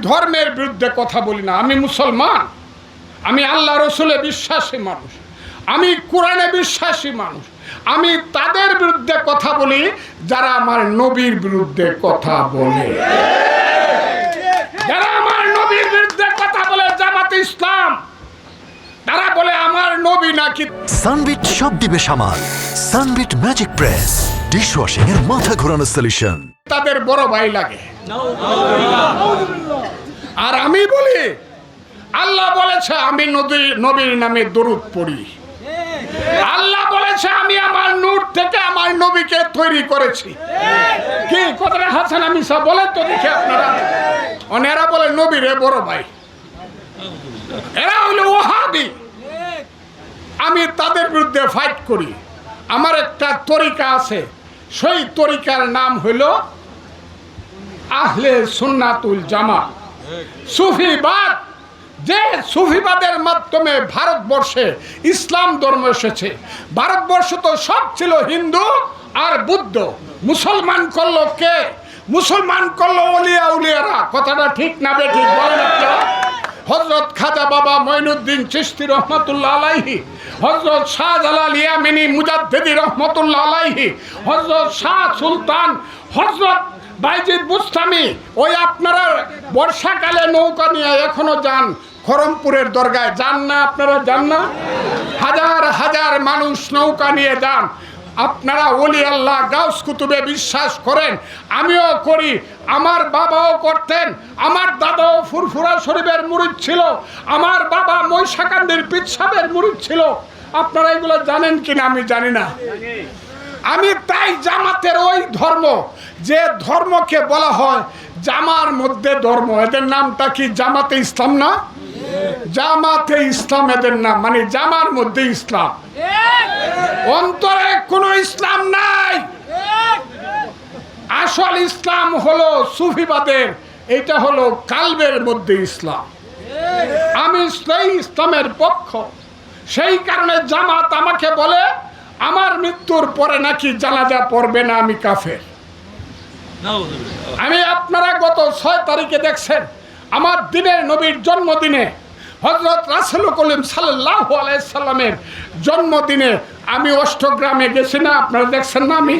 ধর্মের বিরুদ্ধে কথা বলি না। আমি মুসলমান। আমি আল্লাহ রসুলে বিশ্বাসী মানুষ। আমি কোরআনে বিশ্বাসী মানুষ। আমি তাদের বিরুদ্ধে কথা বলি যারা আমার নবীর বিরুদ্ধে কথা বলে। যারা আমার নবীর বিরুদ্ধে কথা বলে জামাত ইসলাম তারা বলে আমার নবী নাকি সানবিট সব দিবে সামাল। Sunbit magic press. ডিশওয়াশিং এর মাথা ঘোরানো সলিউশন তাদের বড় ভাই লাগে। আর আমি বলি, আল্লাহ বলেছে, আমি নদী নবীর নামে দরুদ পড়ি। আল্লাহ বলেছে, আমি আমার নূর থেকে আমার নবীকে তৈরি করেছি। কি কথাটা হাসান আমি সব বলেন তো দেখি আপনারা। অনেরা বলে, নবীরে বড় ভাই। এরা হইল ওহাবি। আমি তাদের বিরুদ্ধে ফাইট করি। আমার একটা তরিকা আছে। সেই তরিকার নাম হইল আহলে সুন্নাতুল জামা সুফিবাদ যে সুফিবাদের মাধ্যমে ভারতবর্ষে ইসলাম ধর্ম এসেছে। ভারতবর্ষ তো সব ছিল হিন্দু আর বুদ্ধ। মুসলমান করল কে? মুসলমান করল অলিয়া উলিয়ারা। কথাটা ঠিক না বে, ঠিক হজরত খাজা বাবা মঈনুদ্দিন চিস্তি রহমতুল্লাহ আলাইহি হজরত শাহজালাল ইয়ামিনী মুজাদ্দিদি রহমতুল্লাহ আলাইহি হজরত শাহ সুলতান হজরত বাইজিদ বুস্তামি, ওই আপনারা বর্ষাকালে নৌকা নিয়ে এখনও যান খরমপুরের দরগায়। যান না আপনারা, যান না। হাজার হাজার মানুষ নৌকা নিয়ে যান। আপনারা ওলি আল্লাহ গাউস কুতুবে বিশ্বাস করেন, আমিও করি। আমার বাবাও করতেন, আমার দাদাও ফুরফুরা শরীফের মুরিদ ছিল, আমার বাবা মৈশাকান্দির পিৎসাবের মুরিদ ছিল। আপনারা এগুলো জানেন কিনা আমি জানি না। আমি তাই জামাতের ওই ধর্ম, যে ধর্মকে বলা হয় জামার মধ্যে ধর্ম। এদের নামটা কি জামাতে ইসলাম না? জামাতে ইসলাম এদের নাম মানে জামার মধ্যে ইসলাম। অন্তরে কোনো ইসলাম নাই। আসল ইসলাম হলো সুফিবাদের, এটা হলো কালবের মধ্যে ইসলাম। আমি সেই ইসলামের পক্ষ। সেই কারণে জামাত আমাকে বলে মৃত্যুর পরে নাকি জানাজা পড়বে না আমি কাফের? আমি আপনারা গত ছয় তারিখে দেখছেন, আমার দিনের নবীর জন্মদিনে হজরত রাসেল কলিম সাল্লাহ আলাইসাল্লামের জন্মদিনে আমি অষ্টগ্রামে গেছি না, আপনারা দেখছেন না আমি?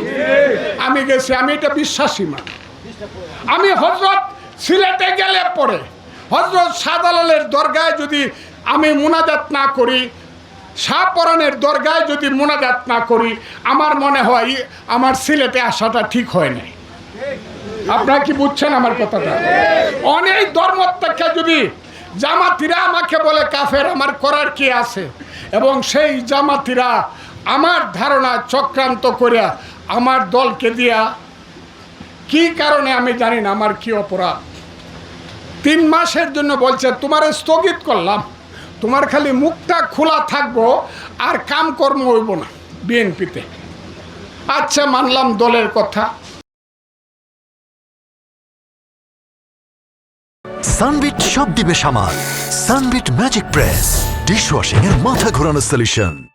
আমি গেছি, আমি এটা বিশ্বাসী মা আমি হজরত সিলেটে গেলে পরে হজরত শাহজালালের দরগায় যদি আমি মুনাজাত না করি শাহপরানের দরগায় যদি মোনাজাত না করি, আমার মনে হয় আমার সিলেটে আসাটা ঠিক হয় নাই। আপনারা কি বুঝছেন আমার কথাটা? অনেক ধর্ম থেকে যদি জামাতিরা আমাকে বলে কাফের, আমার করার কি আছে? এবং সেই জামাতিরা আমার ধারণা চক্রান্ত করিয়া আমার দলকে দিয়া কি কারণে আমি জানি না, আমার কি অপরাধ? তিন মাসের জন্য বলছে, তোমার স্থগিত করলাম। তোমার খালি মুখটা খোলা থাকব আর কামকর্ম হইব না বিএনপিতে। আচ্ছা মানলাম দলের কথা। সানবিট সব দিবে সামাল। সানবিট ম্যাজিক প্রেস ডিশওয়াশিং এর মাথা ঘোরানো সলিউশন